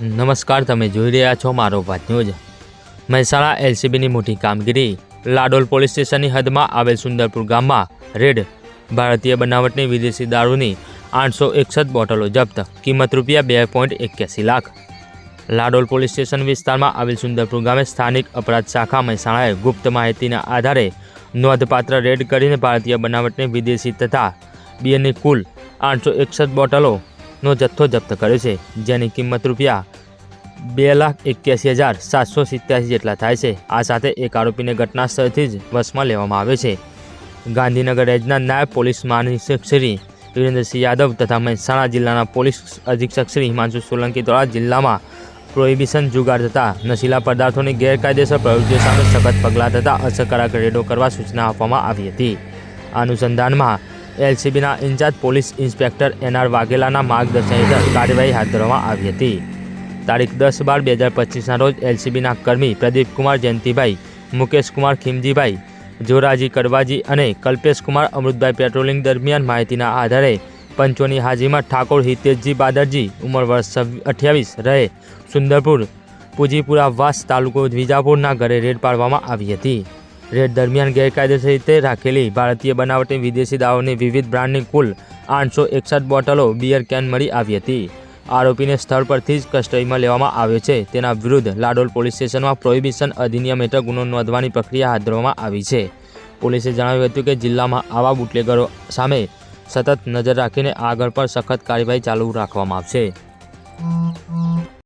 નમસ્કાર, તમે જોઈ રહ્યા છો મારો વાત ન્યૂઝ. મહેસાણા એલસીબીની મોટી કામગીરી, લાડોલ પોલીસ સ્ટેશનની હદમાં આવેલ સુંદરપુર ગામમાં રેડ, ભારતીય બનાવટની વિદેશી દારૂની આઠસો એકસઠ બોટલો જપ્ત, કિંમત રૂપિયા બે પોઈન્ટ એક્યાસી લાખ. લાડોલ પોલીસ સ્ટેશન વિસ્તારમાં આવેલ સુંદરપુર ગામે સ્થાનિક અપરાધ શાખા મહેસાણાએ ગુપ્ત માહિતીના આધારે નોંધપાત્ર રેડ કરીને ભારતીય બનાવટની વિદેશી તથા બિયરની કુલ આઠસો એકસઠ બોટલોનો જથ્થો જપ્ત કર્યો છે, જેની કિંમત રૂપિયા બે લાખ એક્યાસી હજાર સાતસો સિત્યાસી જેટલા થાય છે. આ સાથે એક આરોપીને ઘટના સ્થળથી જ વશમાં લેવામાં આવ્યો છે. ગાંધીનગર રેન્જના નાયબ પોલીસ મહાનિરીક્ષક શ્રી વિરેન્દ્રસિંહ યાદવ તથા મહેસાણા જિલ્લાના પોલીસ અધિક્ષક શ્રી હિમાંશુ સોલંકી દ્વારા જિલ્લામાં પ્રોહિબિશન જુગાર તથા નશીલા પદાર્થોની ગેરકાયદેસર પ્રવૃત્તિઓ સામે સખત પગલાં તથા અસરકારક રેડો કરવા સૂચના આપવામાં આવી હતી. આ અનુસંધાનમાં એલસીબીના in charge police inspector N વાઘેલાના માર્ગદર્શન હેઠળ કાર્યવાહી હાથ ધરવામાં આવી હતી. તારીખ દસ બાર બે હજાર પચીસના રોજ એલસીબીના કર્મી પ્રદીપકુમાર જયંતિભાઈ મુકેશકુમાર ખીમજીભાઈ, જોરાજી કડવાજી અને કલ્પેશકુમાર અમૃતભાઈ પેટ્રોલિંગ દરમિયાન માહિતીના આધારે પંચોની હાજરીમાં ઠાકોર હિતેશજી બાદરજી ઉંમર વર્ષ અઠ્યાવીસ રહે. સુંદરપુર, પૂજીપુરા વાસ તાલુકો વિજાપુરના ઘરે રેડ પાડવામાં આવી હતી. રેડ દરમિયાન ગેરકાયદેસર રીતે રાખેલી ભારતીય બનાવટી વિદેશી દાવોની વિવિધ બ્રાન્ડની કુલ આઠસો એકસઠ બોટલો બિયર કેન મળી આવી હતી. આરોપીને સ્થળ પરથી જ કસ્ટડીમાં લેવામાં આવ્યો છે. તેના વિરુદ્ધ લાડોલ પોલીસ સ્ટેશનમાં પ્રોહિબિશન અધિનિયમ હેઠળ ગુનો નોંધવાની પ્રક્રિયા હાથ ધરવામાં આવી છે. પોલીસે જણાવ્યું હતું કે જિલ્લામાં આવા બુટલેગરો સામે સતત નજર રાખીને આગળ પણ સખત કાર્યવાહી ચાલુ રાખવામાં આવશે.